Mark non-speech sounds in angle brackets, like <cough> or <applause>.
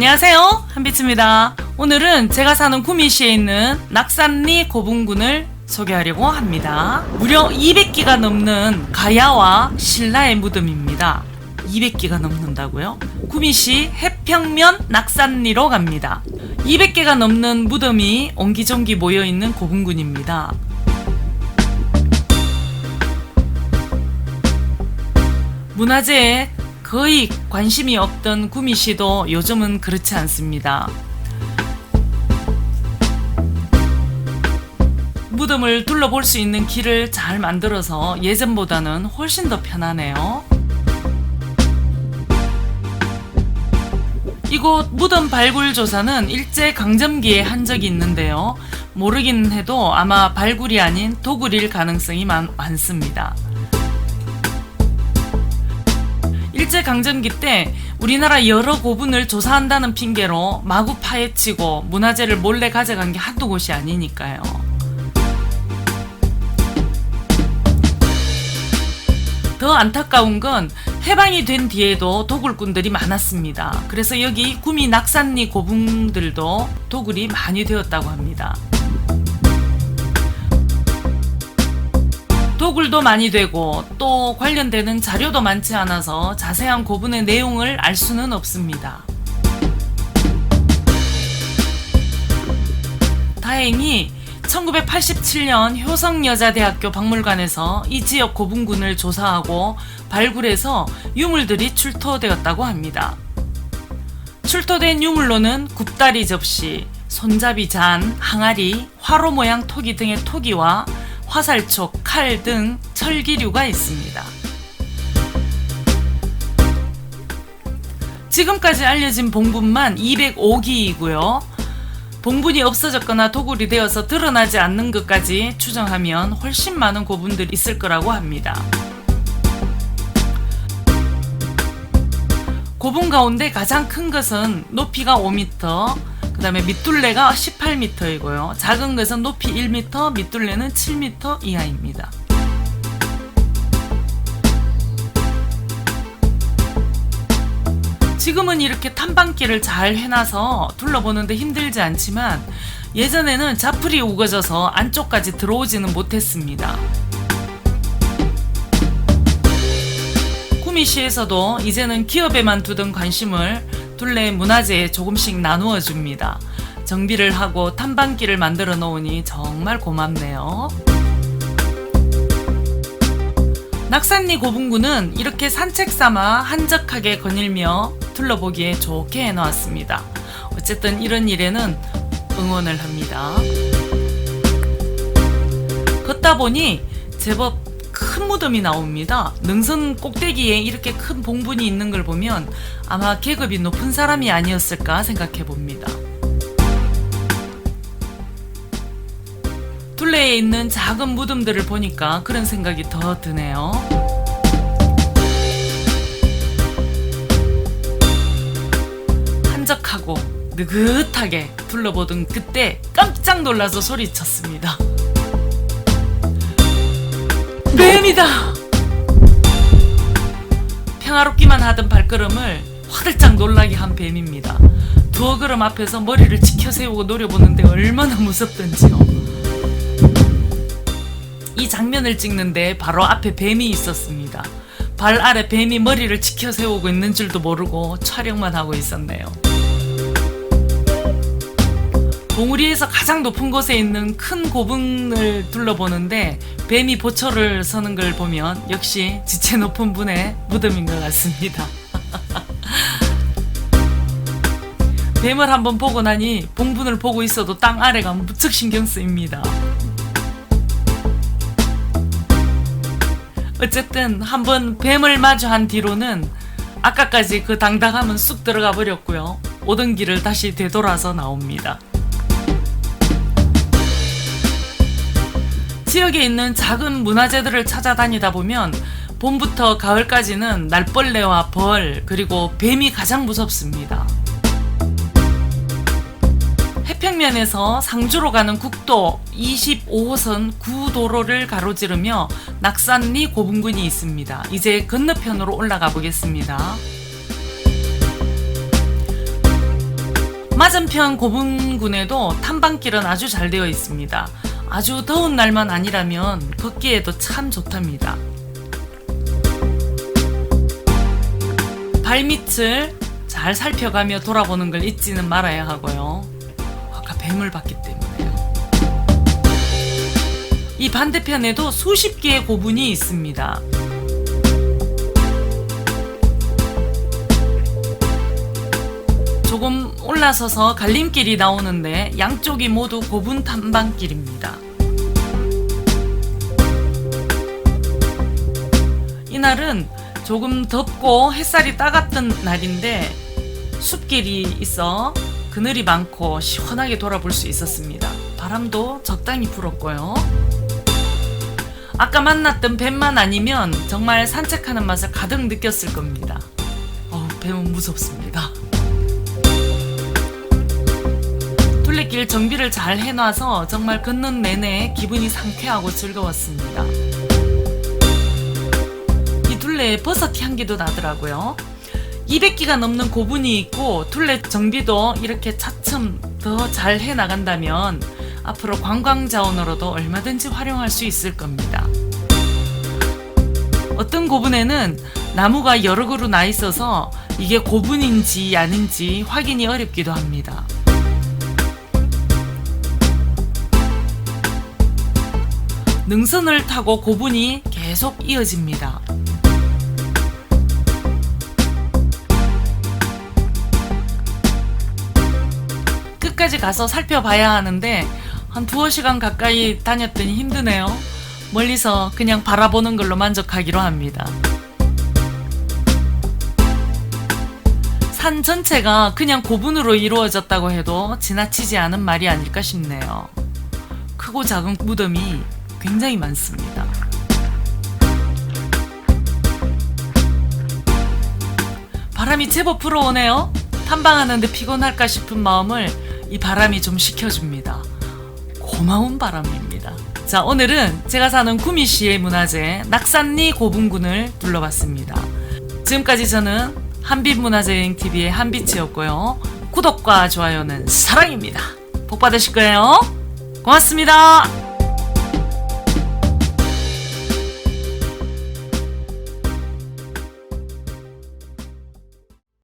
안녕하세요. 한비츠입니다. 오늘은 제가 사는 구미시에 있는 낙산리 고분군을 소개하려고 합니다. 무려 200기가 넘는 가야와 신라의 무덤입니다. 200기가 넘는다고요? 구미시 해평면 낙산리로 갑니다. 200개가 넘는 무덤이 옹기종기 모여있는 고분군입니다. 문화재에 거의 관심이 없던 구미시도 요즘은 그렇지 않습니다. 무덤을 둘러볼 수 있는 길을 잘 만들어서 예전보다는 훨씬 더 편하네요. 이곳 무덤 발굴 조사는 일제 강점기에 한 적이 있는데요. 모르긴 해도 아마 발굴이 아닌 도굴일 가능성이 많, 많습니다. 일제 강점기 때 우리나라 여러 고분을 조사한다는 핑계로 마구 파헤치고 문화재를 몰래 가져간 게 한두 곳이 아니니까요. 더 안타까운 건 해방이 된 뒤에도 도굴꾼들이 많았습니다. 그래서 여기 구미 낙산리 고분들도 도굴이 많이 되었다고 합니다. 도굴도 많이 되고 또 관련되는 자료도 많지 않아서 자세한 고분의 내용을 알 수는 없습니다. 다행히 1987년 효성여자대학교 박물관에서 이 지역 고분군을 조사하고 발굴해서 유물들이 출토되었다고 합니다. 출토된 유물로는 굽다리 접시, 손잡이 잔, 항아리, 화로 모양 토기 등의 토기와 화살촉, 칼 등 철기류가 있습니다. 지금까지 알려진 봉분만 205기이고요. 봉분이 없어졌거나 도굴이 되어서 드러나지 않는 것까지 추정하면 훨씬 많은 고분들이 있을 거라고 합니다. 고분 가운데 가장 큰 것은 높이가 5m, 그 다음에 밑둘레가 18m이고요. 작은 것은 높이 1m, 밑둘레는 7m 이하입니다. 지금은 이렇게 탐방길을 잘 해놔서 둘러보는데 힘들지 않지만 예전에는 자풀이 우거져서 안쪽까지 들어오지는 못했습니다. 구미시에서도 이제는 기업에만 두던 관심을 둘레 문화재에 조금씩 나누어 줍니다. 정비를 하고 탐방길을 만들어 놓으니 정말 고맙네요. 낙산리 고분군은 이렇게 산책 삼아 한적하게 거닐며 둘러보기에 좋게 해놓았습니다. 어쨌든 이런 일에는 응원을 합니다. 걷다 보니 제법 큰 무덤이 나옵니다. 능선 꼭대기에 이렇게 큰 봉분이 있는 걸 보면 아마 계급이 높은 사람이 아니었을까 생각해 봅니다. 둘레에 있는 작은 무덤들을 보니까 그런 생각이 더 드네요. 한적하고 느긋하게 둘러보던 그때 깜짝 놀라서 소리쳤습니다. 뱀이다! 평화롭기만 하던 발걸음을 화들짝 놀라게 한 뱀입니다. 두어 걸음 앞에서 머리를 치켜 세우고 노려보는데 얼마나 무섭던지요. 이 장면을 찍는데 바로 앞에 뱀이 있었습니다. 발 아래 뱀이 머리를 치켜 세우고 있는 줄도 모르고 촬영만 하고 있었네요. 봉우리에서 가장 높은 곳에 있는 큰 고분을 둘러보는데 뱀이 보초를 서는 걸 보면 역시 지체 높은 분의 무덤인 것 같습니다. <laughs> 뱀을 한번 보고 나니 봉분을 보고 있어도 땅 아래가 무척 신경 쓰입니다. 어쨌든 한번 뱀을 마주한 뒤로는 아까까지 그 당당함은 쑥 들어가 버렸고요. 오던 길을 다시 되돌아서 나옵니다. 지역에 있는 작은 문화재들을 찾아다니다 보면 봄부터 가을까지는 날벌레와 벌 그리고 뱀이 가장 무섭습니다. 해평면에서 상주로 가는 국도 25호선 구도로를 가로지르며 낙산리 고분군이 있습니다. 이제 건너편으로 올라가 보겠습니다. 맞은편 고분군에도 탐방길은 아주 잘 되어 있습니다. 아주 더운 날만 아니라면 걷기에도 참 좋답니다. 발밑을 잘 살펴가며 돌아보는 걸 잊지는 말아야 하고요. 아까 뱀을 봤기 때문에요. 이 반대편에도 수십 개의 고분이 있습니다. 조금 올라서서 갈림길이 나오는데 양쪽이 모두 고분 탐방길입니다. 이날은 조금 덥고 햇살이 따갑던 날인데 숲길이 있어 그늘이 많고 시원하게 돌아볼 수 있었습니다. 바람도 적당히 불었고요. 아까 만났던 뱀만 아니면 정말 산책하는 맛을 가득 느꼈을 겁니다. 어우, 뱀은 무섭습니다. 둘레길 정비를 잘 해놔서 정말 걷는 내내 기분이 상쾌하고 즐거웠습니다. 이 둘레에 버섯 향기도 나더라고요. 200기가 넘는 고분이 있고 둘레 정비도 이렇게 차츰 더 잘 해나간다면 앞으로 관광 자원으로도 얼마든지 활용할 수 있을 겁니다. 어떤 고분에는 나무가 여러 그루 나 있어서 이게 고분인지 아닌지 확인이 어렵기도 합니다. 능선을 타고 고분이 계속 이어집니다. 끝까지 가서 살펴봐야 하는데 한 두어 시간 가까이 다녔더니 힘드네요. 멀리서 그냥 바라보는 걸로 만족하기로 합니다. 산 전체가 그냥 고분으로 이루어졌다고 해도 지나치지 않은 말이 아닐까 싶네요. 크고 작은 무덤이 굉장히 많습니다. 바람이 제법 불어오네요. 탐방하는데 피곤할까 싶은 마음을 이 바람이 좀 식혀줍니다. 고마운 바람입니다. 자, 오늘은 제가 사는 구미시의 문화재 낙산리 고분군을 둘러봤습니다. 지금까지 저는 한빛문화재여행TV의 한빛이었고요. 구독과 좋아요는 사랑입니다. 복 받으실 거예요. 고맙습니다.